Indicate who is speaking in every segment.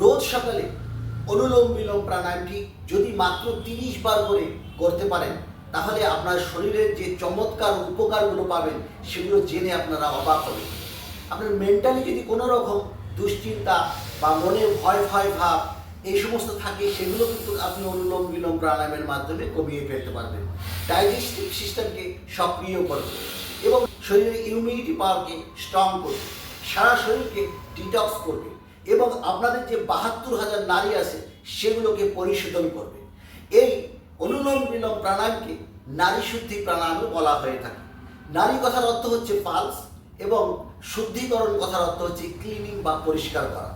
Speaker 1: রোজ সকালে অনুলোম বিলোম প্রাণায়ামটি যদি মাত্র তিরিশ বার করে করতে পারেন, তাহলে আপনার শরীরের যে চমৎকার উপকারগুলো পাবেন, সেগুলো জেনে আপনারা অবাক হবেন। আপনার মেন্টালি যদি কোনো রকম দুশ্চিন্তা বা মনে ভয় ভয়, ভাব এই সমস্ত থাকে, সেগুলো কিন্তু আপনি অনুলোম বিলোম প্রাণায়ামের মাধ্যমে কমিয়ে ফেলতে পারবেন। ডাইজেস্টিভ সিস্টেমকে সক্রিয় করবে এবং শরীরের ইমিউনিটি পাওয়ারকে স্ট্রং করবে সারা শরীরকে ডিটক্স করবে। এবং আপনাদের যে বাহাত্তর হাজার নারী আছে, সেগুলোকে পরিশোধন করবে। এই অনুলোম বিলোম প্রাণায়ামকে নারী শুদ্ধি প্রাণায়ামও বলা হয়ে থাকে। নারী কথার অর্থ হচ্ছে পালস এবং শুদ্ধিকরণ কথার অর্থ হচ্ছে ক্লিনিং বা পরিষ্কার করা।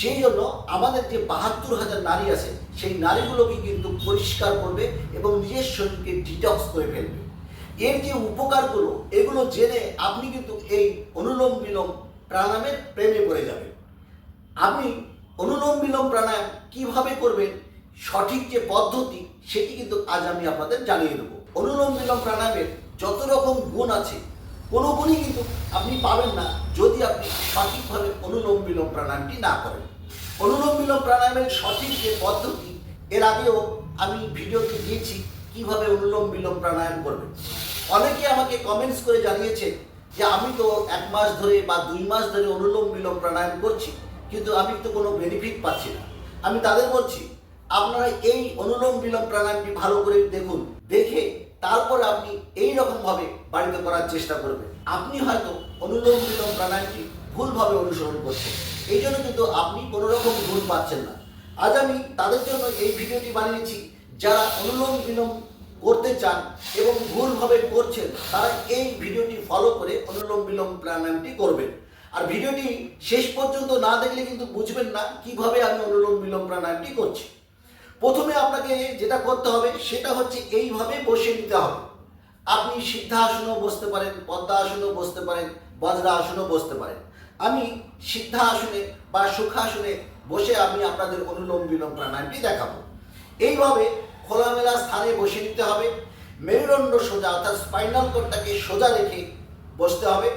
Speaker 1: সেই জন্য আমাদের যে বাহাত্তর হাজার নারী আছে, সেই নারীগুলোকে কিন্তু পরিষ্কার করবে এবং নিজের শরীরকে ডিটক্স করে ফেলবে। এর যে উপকারগুলো, এগুলো জেনে আপনি কিন্তু এই অনুলোম বিলোম প্রাণায়ামের প্রেমে পড়ে যাবেন। আপনি অনুলোম বিলোম প্রাণায়াম কীভাবে করবেন, সঠিক যে পদ্ধতি, সেটি কিন্তু আজ আমি আপনাদের জানিয়ে দেবো। অনুলোম বিলোম প্রাণায়ামের যত রকম গুণ আছে, কোনো গুণই কিন্তু আপনি পাবেন না যদি আপনি সঠিকভাবে অনুলোম বিলোম প্রাণায়ামটি না করেন। অনুলোম বিলোম প্রাণায়ামের সঠিক যে পদ্ধতি, এর আগেও আমি ভিডিওতে দিয়েছি কীভাবে অনুলোম বিলোম প্রাণায়াম করবেন। অনেকে আমাকে কমেন্টস করে জানিয়েছে যে আমি তো এক মাস ধরে বা দুই মাস ধরে অনুলোম বিলোম প্রাণায়াম করছি। কিন্তু আমি তো কোনো বেনিফিট পাচ্ছি না। আমি তাদের বলছি, আপনারা এই অনুলোম বিলোম প্রাণায়ামটি ভালো করে দেখুন, দেখে তারপর আপনি এই রকম ভাবে বাড়িতে করার চেষ্টা করবেন। আপনি হয়তো অনুলোম বিলোম প্রাণায়ামটি ভুলভাবে অনুসরণ করছেন। এই জন্য কিন্তু আপনি কোনো রকম ভুল পাচ্ছেন না। আজ আমি তাদের জন্য এই ভিডিওটি বানিয়েছি যারা অনুলোম বিলোম করতে চান এবং ভুলভাবে করছেন, তারা এই ভিডিওটি ফলো করে অনুলোম বিলোম প্রাণায়ামটি করবেন। আর ভিডিওটি শেষ পর্যন্ত না দেখলে কিন্তু বুঝবেন না কীভাবে আমি অনুলোম বিলোম প্রাণায়ামটি করছি। প্রথমে আপনাকে যেটা করতে হবে, সেটা হচ্ছে এইভাবে বসে নিতে হবে। আপনি সিদ্ধাসনও বসতে পারেন, পদ্মাসনও বসতে পারেন, বজ্রাসনও বসতে পারেন। আমি সিদ্ধাসনে বা সুখাসনে বসে আমি আপনাদের অনুলোম বিলোম প্রাণায়ামটি দেখাবো। এইভাবে খোলামেলা স্থানে বসে নিতে হবে। মেরুদণ্ড সোজা অর্থাৎ স্পাইনাল কোডটাকে সোজা রেখে বসতে হবে।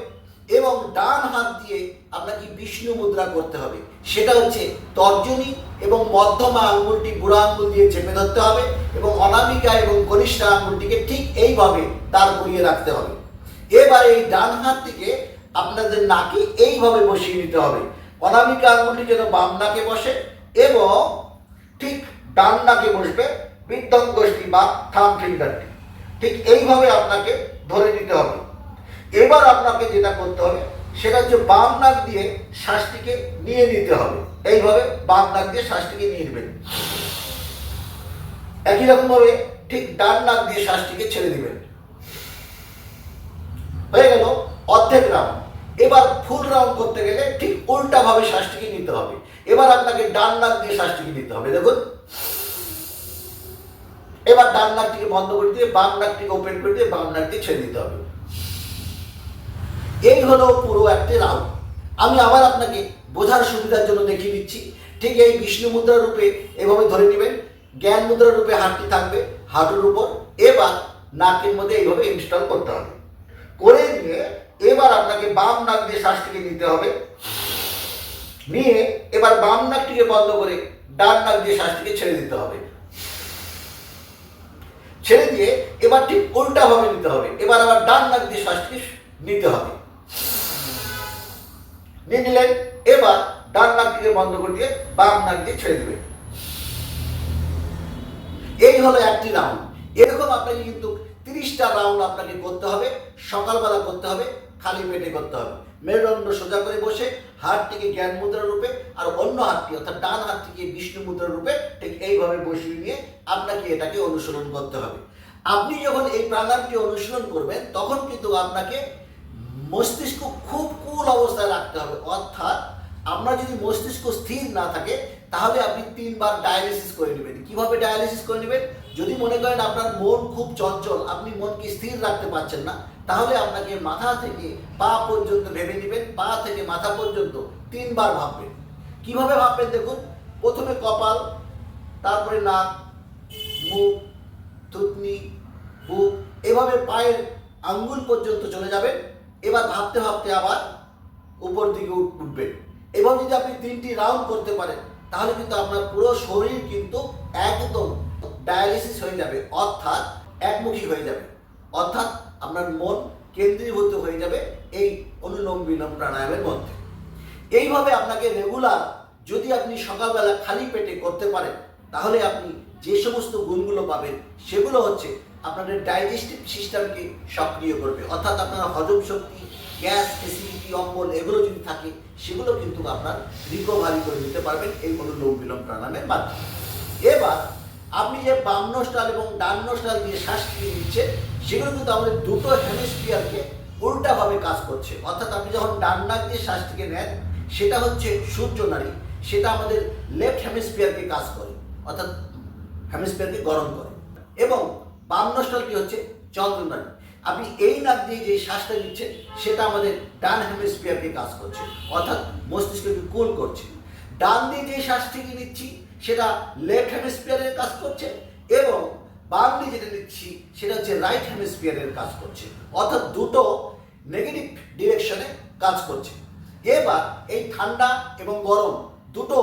Speaker 1: এবং ডান হাত দিয়ে আপনাকে বিষ্ণু মুদ্রা করতে হবে। সেটা হচ্ছে তর্জনী এবং মধ্যমা আঙ্গুলটি বুড়া আঙ্গুল দিয়ে চেপে ধরতে হবে এবং অনামিকা এবং কনিষ্ঠা আঙ্গুলটিকে ঠিক এইভাবে দাঁড় করিয়ে রাখতে হবে। এবার এই ডান হাতটিকে আপনাদের নাকে এইভাবে বসিয়ে নিতে হবে। অনামিকা আঙ্গুলটি যেন বাম নাকে বসে এবং ঠিক ডান নাকে বসবে। বৃদ্ধঙ্গষ্টি বা থাম ফিঙ্গারটি ঠিক এইভাবে আপনাকে এবার আপনাকে যেটা করতে হবে, সেটা হচ্ছে বাম নাক দিয়ে শ্বাসটিকে নিয়ে নিতে হবে। এইভাবে বাম নাক দিয়ে শ্বাসটিকে নিয়ে নেবেন। একই রকম ভাবে ঠিক ডান নাক দিয়ে শ্বাসটিকে ছেড়ে দিবেন। হয়ে গেল অর্ধেক রাউন্ড। এবার ফুল রাউন্ড করতে গেলে ঠিক উল্টা ভাবে শ্বাসটিকে নিতে হবে। এবার আপনাকে ডান নাক দিয়ে শ্বাসটিকে নিতে হবে, দেখুন। এবার ডান নাকটিকে বন্ধ করে দিয়ে বাম নাকটিকে ওপেন করে দিয়ে বাম নাক দিয়ে ছেড়ে দিতে হবে। এই হলো পুরো একটি রাউন্ড। আমি আবার আপনাকে বোঝার সুবিধার জন্য দেখিয়ে দিচ্ছি, ঠিক এই বিষ্ণু মুদ্রা রূপে এভাবে ধরে নেবেন, জ্ঞান মুদ্রা রূপে হাতটি থাকবে হাঁটুর উপর, এবার নাকের মধ্যে এইভাবে ইনস্টল করতে হবে। করে নিয়ে এবার আপনাকে বাম নাক দিয়ে শ্বাসটিকে নিতে হবে। নিয়ে এবার বাম নাকটিকে বন্ধ করে ডান নাক দিয়ে শ্বাসটিকে ছেড়ে দিতে হবে। ছেড়ে দিয়ে এবার ঠিক উল্টা ভাবে নিতে হবে। এবার আবার ডান নাক দিয়ে শ্বাসটিকে নিতে হবে। নিয়ে নিলেন, এবার ডান নাকটিকে বন্ধ করে দিয়ে বাম নাক দিয়ে ছেড়ে দেবেন। এই হলো একটি রাউন্ড। এরকম আপনাকে কিন্তু তিরিশটা রাউন্ড আপনাকে করতে হবে, সকালবেলা করতে হবে, খালি পেটে করতে হবে। মেরুদণ্ড সোজা করে বসে হাতটিকে জ্ঞান মুদ্রা রূপে আর অন্য হাতটি, অর্থাৎ ডান হাতটিকে বিষ্ণু মুদ্রা রূপে ঠিক এইভাবে বসিয়ে নিয়ে আপনাকে এটাকে অনুসরণ করতে হবে। আপনি যখন এই প্রাণায়ামটি অনুসরণ করবেন, তখন কিন্তু আপনাকে মস্তিষ্ক খুব কুল অবস্থায় রাখতে হবে। অর্থাৎ আমরা যদি মস্তিষ্ক স্থির না থাকে, তাহলে আপনি তিনবার ডায়ালিসিস করে নেবেন। কীভাবে ডায়ালিসিস করে নেবেন? যদি মনে করেন আপনার মন খুব চঞ্চল, আপনি মনকে স্থির রাখতে পারছেন না, তাহলে আপনাকে মাথা থেকে পা পর্যন্ত ভেবে নেবেন। পা থেকে মাথা পর্যন্ত তিনবার ভাববেন। কীভাবে ভাববেন দেখুন? প্রথমে কপাল, তারপরে নাক, মুখ, থুতনি, বুক, এভাবে পায়ের আঙ্গুল পর্যন্ত চলে যাবেন এবার ভাবতে ভাবতে আবার উপর দিকে উঠ- উঠবেন এভাবে যদি আপনি তিনটি রাউন্ড করতে পারেন, তাহলে কিন্তু আপনার পুরো শরীর কিন্তু একদম ডায়ালিসিস হয়ে যাবে, অর্থাৎ একমুখী হয়ে যাবে। অর্থাৎ আপনার মন কেন্দ্রীভূত হয়ে যাবে এই অনুলোম বিলোম প্রাণায়ামের মধ্যে। এইভাবে আপনাকে রেগুলার যদি আপনি সকালবেলা খালি পেটে করতে পারেন, তাহলে আপনি যে সমস্ত গুণগুলো পাবেন, সেগুলো হচ্ছে আপনাদের ডাইজেস্টিভ সিস্টেমকে সক্রিয় করবে। অর্থাৎ আপনার হজম শক্তি, গ্যাস অ্যাসিডিটি অম্বল এগুলো যদি থাকে, সেগুলো কিন্তু আপনার রিকভারি করে নিতে পারবেন এই অনুলোম বিলোম প্রাণায়ামের মাধ্যমে। এবার আপনি যে বাম নষ্টাল এবং ডান নষ্টাল দিয়ে শ্বাস নিয়ে নিচ্ছেন, সেগুলো কিন্তু আমাদের দুটো হেমিস্ফিয়ারকে উল্টাভাবে কাজ করছে। অর্থাৎ আপনি যখন ডান নাক দিয়ে শ্বাসটিকে নেন, সেটা হচ্ছে সূর্য নারী, সেটা আমাদের লেফট হেমিস্ফিয়ারকে কাজ করে, অর্থাৎ হেমিস্ফিয়ারকে গরম করে। এবং বাম নষ্টালটি হচ্ছে চন্দ্রনাড়ী আপনি এই নাক দিয়ে যে শ্বাসটা নিচ্ছেন, সেটা আমাদের ডান হেমিস্ফিয়ারকে কাজ করছে, অর্থাৎ মস্তিষ্ককে কুল করছে। ডান দিয়ে যে শ্বাসটিকে নিচ্ছি, সেটা লেফট হেমিস্ফিয়ারের কাজ করছে এবং বাম দিয়ে যেটা নিচ্ছি, সেটা হচ্ছে রাইট হেমিস্ফিয়ারের কাজ করছে, অর্থাৎ দুটো নেগেটিভ ডিরেকশনে কাজ করছে। এবার এই ঠান্ডা এবং গরম দুটো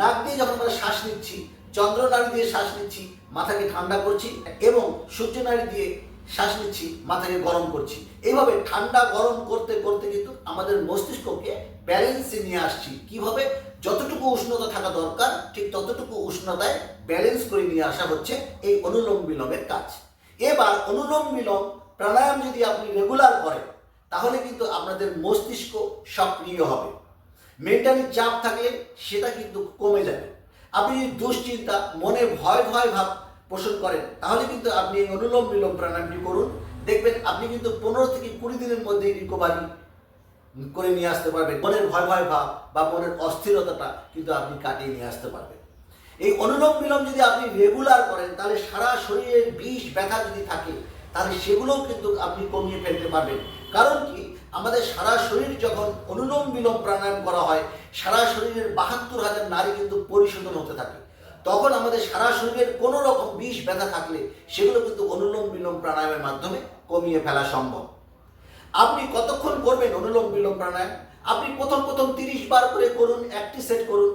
Speaker 1: নাক দিয়ে যখন আমরা শ্বাস নিচ্ছি, চন্দ্র নাড়ি দিয়ে শ্বাস নিচ্ছি মাথাকে ঠান্ডা করছি এবং সূর্য নাড়ি দিয়ে শ্বাস নিচ্ছি, মাথাকে গরম করছি। এইভাবে ঠান্ডা গরম করতে করতে কিন্তু আমাদের মস্তিষ্ককে ব্যালেন্সে নিয়ে আসছি। কীভাবে? যতটুকু উষ্ণতা থাকা দরকার, ঠিক ততটুকু উষ্ণতায় ব্যালেন্স করে নিয়ে আসা হচ্ছে এই অনুলোম বিলোমের কাজ। এবার অনুলোম বিলোম প্রাণায়াম যদি আপনি রেগুলার করেন, তাহলে কিন্তু আপনাদের মস্তিষ্ক সক্রিয় হবে। মেন্টালি চাপ থাকলে সেটা কিন্তু কমে যাবে। আপনি যদি দুশ্চিন্তা, মনে ভয় ভয় ভাব পোষণ করেন। তাহলে কিন্তু আপনি এই অনুলোম বিলোম প্রাণায়ামটি করুন। দেখবেন আপনি কিন্তু পনেরো থেকে কুড়ি দিনের মধ্যে রিকভারি করে নিয়ে আসতে পারবেন। মনের ভয় ভয় ভাব বা মনের অস্থিরতাটা কিন্তু আপনি কাটিয়ে নিয়ে আসতে পারবেন। এই অনুলোম বিলোম যদি আপনি রেগুলার করেন, তাহলে সারা শরীরের বিষ ব্যথা যদি থাকে, তাহলে সেগুলোও কিন্তু আপনি কমিয়ে ফেলতে পারবেন। কারণ কি? আমাদের সারা শরীর যখন অনুলোম বিলোম প্রাণায়াম করা হয়, সারা শরীরের বাহাত্তর হাজার নারী কিন্তু পরিশোধন হতে থাকে। তখন আমাদের সারা শরীরের কোনো রকম বিষ ব্যথা থাকলে সেগুলো কিন্তু অনুলোম বিলোম প্রাণায়ামের মাধ্যমে কমিয়ে ফেলা সম্ভব। আপনি কতক্ষণ করবেন অনুলোম বিলোম প্রাণায়াম? আপনি প্রথম প্রথম তিরিশ বার করে করুন, একটি সেট করুন।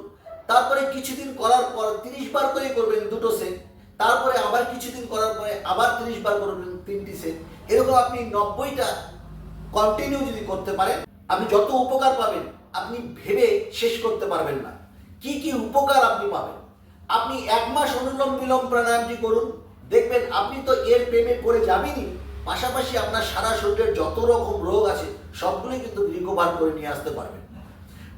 Speaker 1: তারপরে কিছুদিন করার পর তিরিশ বার করে করবেন দুটো সেট। তারপরে আবার কিছুদিন করার পরে আবার তিরিশ বার করবেন তিনটি সেট। এরকম আপনি নব্বইটা কন্টিনিউ যদি করতে পারেন, আপনি যত উপকার পাবেন, আপনি ভেবে শেষ করতে পারবেন না। কি কি উপকার আপনি পাবেন? আপনি এক মাস অনুলোম বিলোম প্রাণায়ামটি করুন। দেখবেন আপনি তো এর প্রেমে করে যাবেনই। পাশাপাশি আপনার সারা শরীরের যত রকম রোগ আছে সবগুলি কিন্তু রিকভার করে নিয়ে আসতে পারবেন।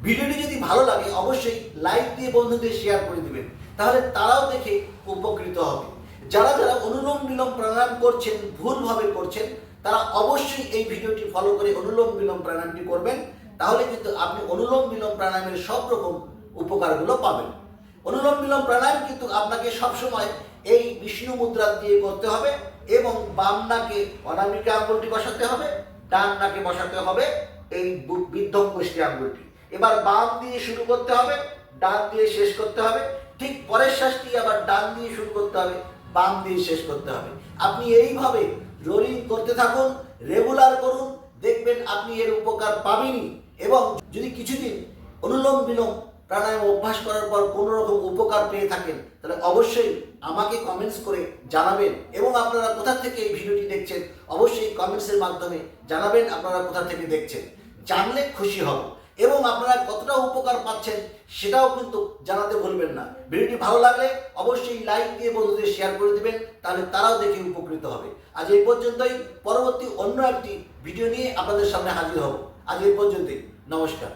Speaker 1: ভিডিওটি যদি ভালো লাগে, অবশ্যই লাইক দিয়ে বন্ধুদের শেয়ার করে দিবেন। তাহলে তারাও দেখে উপকৃত হবে। যারা যারা অনুলোম বিলোম প্রাণায়াম করছেন, ভুলভাবে করছেন, তারা অবশ্যই এই ভিডিওটি ফলো করে অনুলোম বিলোম প্রাণায়ামটি করবেন। তাহলে কিন্তু আপনি অনুলোম বিলোম প্রাণায়ামের সব রকম উপকারগুলো পাবেন। অনুলোম বিলোম প্রাণায়াম কিন্তু আপনাকে সবসময় এই বিষ্ণু মুদ্রা দিয়ে করতে হবে এবং বাম নাকে অনামিকা আঙ্গুলটি বসাতে হবে, ডান নাকে বসাতে হবে এই বু- বিদ্ধম গোষ্ঠী আঙ্গুলটি। এবার বাম দিয়ে শুরু করতে হবে, ডান দিয়ে শেষ করতে হবে, ঠিক পরের শ্বাসটি আবার ডান দিয়ে শুরু করতে হবে, বাম দিয়ে শেষ করতে হবে। আপনি এইভাবে রোলিং করতে থাকুন, রেগুলার করুন, দেখবেন আপনি এর উপকার পাবেনই এবং যদি কিছুদিন অনুলোম বিলোম প্রাণায়াম অভ্যাস করার পর কোনো রকম উপকার পেয়ে থাকেন, তাহলে অবশ্যই আমাকে কমেন্টস করে জানাবেন এবং আপনারা কোথা থেকে এই ভিডিওটি দেখছেন, অবশ্যই কমেন্টসের মাধ্যমে জানাবেন আপনারা কোথা থেকে দেখছেন। জানলে খুশি হব এবং আপনারা কতটা উপকার পাচ্ছেন সেটাও কিন্তু জানাতে ভুলবেন না। ভিডিওটি ভালো লাগলে অবশ্যই লাইক দিয়ে বন্ধুদের শেয়ার করে দিবেন, তাহলে তারাও দেখে উপকৃত হবে। আজ এই পর্যন্তই, পরবর্তী অন্য একটি ভিডিও নিয়ে আপনাদের সামনে হাজির হব। আজ এই পর্যন্তই, নমস্কার।